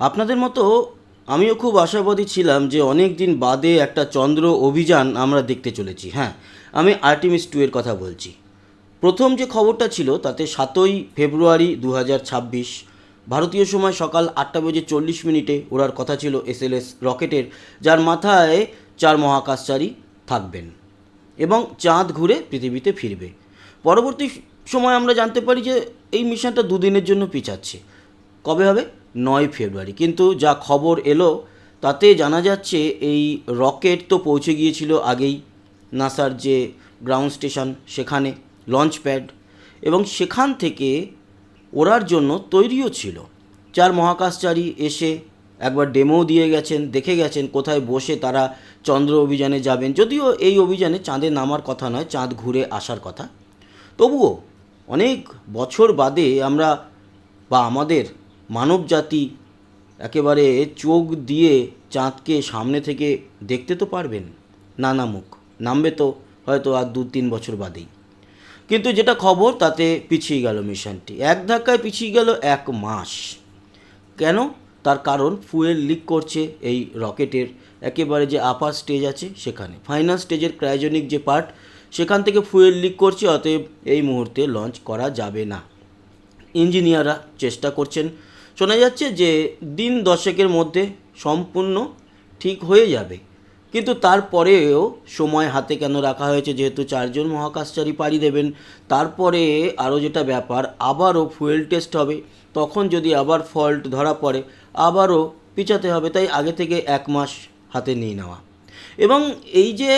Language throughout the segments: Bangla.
আপনাদের মতো আমিও খুব আশাবাদী ছিলাম যে অনেক দিন বাদে একটা চন্দ্র অভিযান আমরা দেখতে চলেছি হ্যাঁ। আমি আর্টিমিস টু এর কথা বলছি। প্রথম যে খবরটা ছিল তাতে সাতই ফেব্রুয়ারি দু হাজার ছাব্বিশ, ভারতীয় সময় সকাল আটটা বেজে চল্লিশ মিনিটে ওড়ার কথা ছিল এসএলএস রকেটের, যার মাথায় চার মহাকাশচারী থাকবেন এবং চাঁদ ঘুরে পৃথিবীতে ফিরবে। পরবর্তী সময় আমরা জানতে পারি যে এই মিশনটা দুদিনের জন্য পিছাচ্ছে। কবে হবে? নয় ফেব্রুয়ারি। কিন্তু যা খবর এলো, তাতে জানা যাচ্ছে এই রকেট তো পৌঁছে গিয়েছিল আগেই নাসার যে গ্রাউন্ড স্টেশন, সেখানে লঞ্চ প্যাড এবং সেখান থেকে ওড়ার জন্য তৈরিও ছিল। চার মহাকাশচারী এসে একবার ডেমোও দিয়ে গেছেন, দেখে গেছেন কোথায় বসে তারা চন্দ্র অভিযানে যাবেন। যদিও এই অভিযানে চাঁদে নামার কথা নয়, চাঁদ ঘুরে আসার কথা। তবুও অনেক বছর বাদে আমরা বা আমাদের মানব জাতি একেবারে চোখ দিয়ে চাঁদকে সামনে থেকে দেখতে তো পারবেন। না নামুক নামবে তো হয়তো আর দু তিন বছর বাদেই। কিন্তু যেটা খবর, তাতে পিছিয়ে গেল মিশনটি। এক ধাক্কায় পিছিয়ে গেল এক মাস। কেন? তার কারণ ফুয়েল লিক করছে এই রকেটের একেবারে যে আপার স্টেজ আছে সেখানে। ফাইনাল স্টেজের ক্রায়োজনিক যে পার্ট, সেখান থেকে ফুয়েল লিক করছে, অতএব এই মুহূর্তে লঞ্চ করা যাবে না। ইঞ্জিনিয়াররা চেষ্টা করছেন শোনা যাচ্ছে যে দিন দশেকের মধ্যে সম্পূর্ণ ঠিক হয়ে যাবে। কিন্তু তারপরেও সময় হাতে কেন রাখা হয়েছে? যেহেতু চারজন মহাকাশচারী পাড়ি দেবেন, তারপরে আরও যেটা ব্যাপার, আবারও ফুয়েল টেস্ট হবে। তখন যদি আবার ফল্ট ধরা পড়ে, আবারও পিছাতে হবে। তাই আগে থেকে এক মাস হাতে নিয়ে নেওয়া। এবং এই যে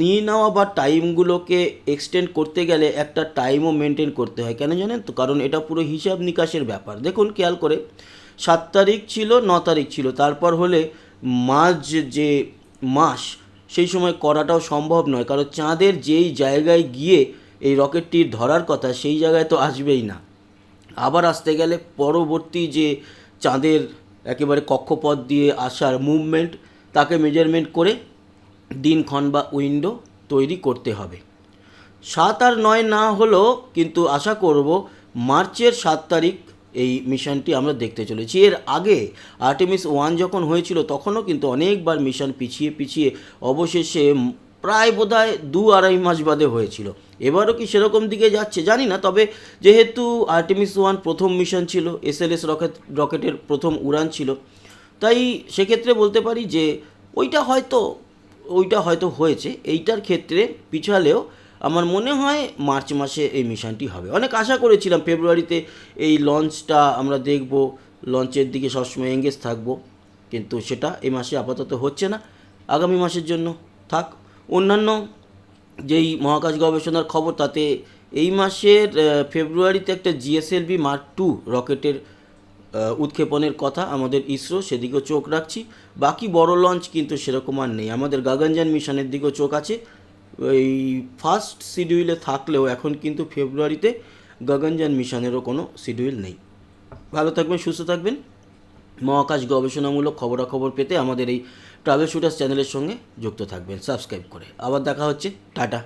নিয়ে নেওয়া বা টাইমগুলোকে এক্সটেন্ড করতে গেলে একটা টাইমও মেনটেন করতে হয়। কেন জানেন তো? কারণ এটা পুরো হিসাব নিকাশের ব্যাপার। দেখুন, খেয়াল করে, সাত তারিখ ছিল, ন তারিখ ছিল। তারপর হলে মাঝ যে মাস, সেই সময় করাটাও সম্ভব নয়। কারণ চাঁদের যেই জায়গায় গিয়ে এই রকেটটির ধরার কথা, সেই জায়গায় তো আসবেই না। আবার আসতে গেলে পরবর্তী যে চাঁদের একেবারে কক্ষপথ দিয়ে আসার মুভমেন্ট তাকে মেজারমেন্ট করে দিনক্ষণ বা উইন্ডো তৈরি করতে হবে। সাত আর নয় না হলেও কিন্তু আশা করব মার্চের সাত তারিখ এই মিশনটি আমরা দেখতে চলেছি। এর আগে আর্টেমিস ওয়ান যখন হয়েছিল তখনও কিন্তু অনেকবার মিশন পিছিয়ে পিছিয়ে অবশেষে প্রায় বোধহয় দু আড়াই মাস বাদে হয়েছিল। এবারও কি সেরকম দিকে যাচ্ছে জানি না, তবে যেহেতু আর্টেমিস ওয়ান প্রথম মিশন ছিল এসএলএস রকেট রকেটের প্রথম উড়ান ছিল তাই সেক্ষেত্রে বলতে পারি যে ওইটা হয়তো ওইটা হয়তো হয়েছে। এইটার ক্ষেত্রে পিছালেও আমার মনে হয় মার্চ মাসে এই মিশনটি হবে। অনেক আশা করেছিলাম ফেব্রুয়ারিতে এই লঞ্চটা আমরা দেখব, লঞ্চের দিকে সবসময় এঙ্গেজ থাকব, কিন্তু সেটা এই মাসে আপাতত হচ্ছে না। আগামী মাসের জন্য থাক। অন্যান্য যেই মহাকাশ গবেষণার খবর, তাতে এই মাসের ফেব্রুয়ারিতে একটা জিএসএলভি মার্ক টু রকেটের উৎক্ষেপণের কথা আমাদের ইসরো সেদিকেও চোখ রাখছি। বাকি বড় লঞ্চ কিন্তু সেরকম আর নেই। আমাদের গগনযান মিশনের দিকেও চোখ আছে। এই ফার্স্ট শিডিউলে থাকলেও এখন কিন্তু ফেব্রুয়ারিতে গগনযান মিশনেরও কোনো শিডিউল নেই। ভালো থাকবেন, সুস্থ থাকবেন। মহাকাশ গবেষণামূলক খবরাখবর পেতে আমাদের এই ট্রাভেল শুটার্স চ্যানেলের সঙ্গে যুক্ত থাকবেন। সাবস্ক্রাইব করে। আবার দেখা হচ্ছে। টাটা।